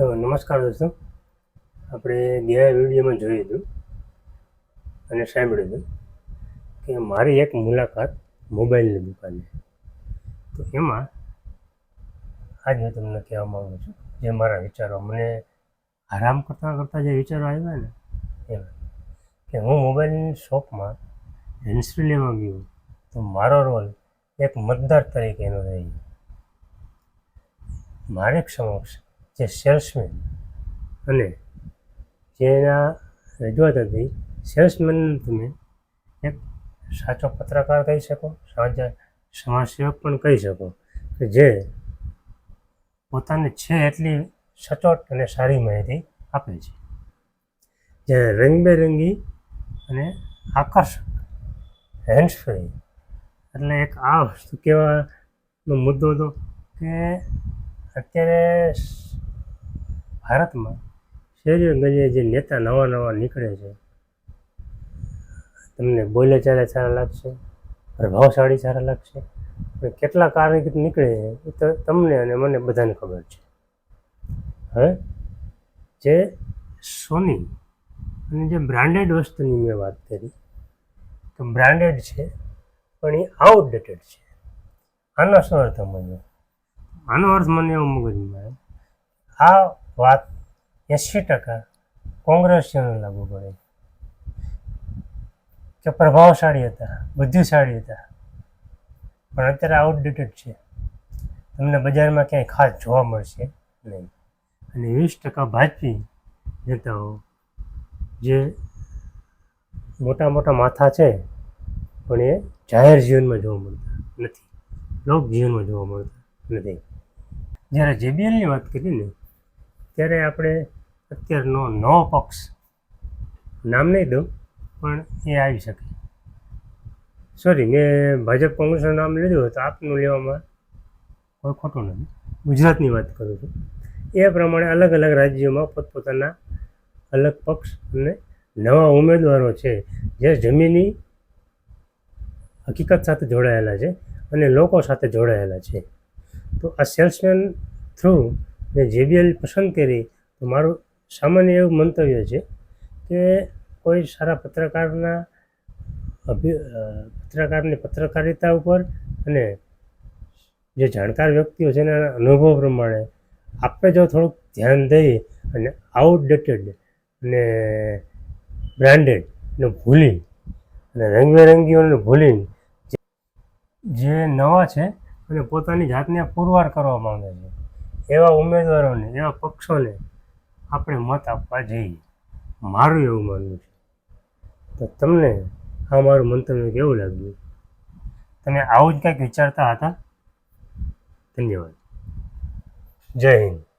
તો નમસ્કાર દોસ્તો. આપણે ગયા વિડીયોમાં જોયું હતું અને સાંભળ્યું હતું કે મારી એક મુલાકાત મોબાઈલની દુકાને. તો એમાં આજ હું તમને કહેવા માગું છું જે મારા વિચારો. મને આરામ કરતાં કરતાં જે વિચારો આવ્યા ને, એવા કે હું મોબાઈલની શોપમાં હેન્ડસ્ફ્રી લેવા ગયો તો મારો રોલ એક મતદાર તરીકેનો રહી મારી સમક્ષ જે સેલ્સમેન અને જેના રજૂઆત હતી સેલ્સમેન તમે એક સાચો પત્રકાર કહી શકો, સાચા સમાજસેવક પણ કહી શકો કે જે પોતાને છે એટલી સચોટ અને સારી માહિતી આપે છે. જે રંગબેરંગી અને આકર્ષક હેન્ડ ફ્રી એટલે એક આ વસ્તુ કહેવાનો મુદ્દો હતો કે અત્યારે ભારતમાં શેરીઓ ગલીએ જે નેતા નવા નવા નીકળે છે, તમને બોલે ચાલે સારા લાગશે, પ્રભાવશાળી સારા લાગશે પણ કેટલા કાર્ય નીકળે છે, એ તો તમને અને મને બધાને ખબર છે. હવે જે સોની અને જે બ્રાન્ડેડ વસ્તુની મેં વાત કરી, તો બ્રાન્ડેડ છે, પણ એ આઉટડેટેડ છે. આનો શું અર્થ મને? આનો અર્થ મને એવો મગજમાં આ વાત એંસી ટકા કોંગ્રેસીઓને લાગુ પડે. કે પ્રભાવશાળી હતા, બુદ્ધિશાળી હતા. પણ અત્યારે આઉટડેટેડ છે. તમને બજારમાં ક્યાંય ખાસ જોવા મળશે નહીં. અને વીસ ટકા ભાજપી નેતાઓ જે મોટા મોટા માથા છે, પણ એ જાહેર જીવનમાં જોવા મળતા નથી. લોક જીવનમાં જોવા મળતા નથી. જ્યારે જેબીએલની વાત કરી ને ત્યારે આપણે અત્યારનો નવો પક્ષ નામ નહીં દઉં, પણ એ આવી શકે. સોરી મેં ભાજપ કોંગ્રેસનું નામ લીધું તો આપનું લેવામાં કોઈ ખોટું નથી. ગુજરાતની વાત કરું છું. એ પ્રમાણે અલગ અલગ રાજ્યોમાં પોતપોતાના અલગ પક્ષ અને નવા ઉમેદવારો છે. જે જમીની હકીકત સાથે જોડાયેલા છે અને લોકો સાથે જોડાયેલા છે. તો આ સેલ્સમેન થ્રુ મેં જેબીએલ પસંદ કરી, તો મારું સામાન્ય એવું મંતવ્ય છે કે કોઈ સારા પત્રકારના અભિ પત્રકારની પત્રકારિતા ઉપર અને જે જાણકાર વ્યક્તિઓ છે એના અનુભવ પ્રમાણે આપણે જો થોડુંક ધ્યાન દઈએ અને આઉટડેટેડ અને બ્રાન્ડેડ ને ભૂલી અને રંગબેરંગીઓને ભૂલીને જે- જે નવા છે અને પોતાની જાતને પુરવાર કરવા માંગે છે. એવા ઉમેદવારોને, એવા પક્ષોને આપણે મત આપવા જોઈએ. મારું એવું માનવું છે. તો તમને આ મારું મંતવ્ય કેવું લાગ્યું? તમે આવું જ કંઈક વિચારતા હતા? ધન્યવાદ. જય હિન્દ.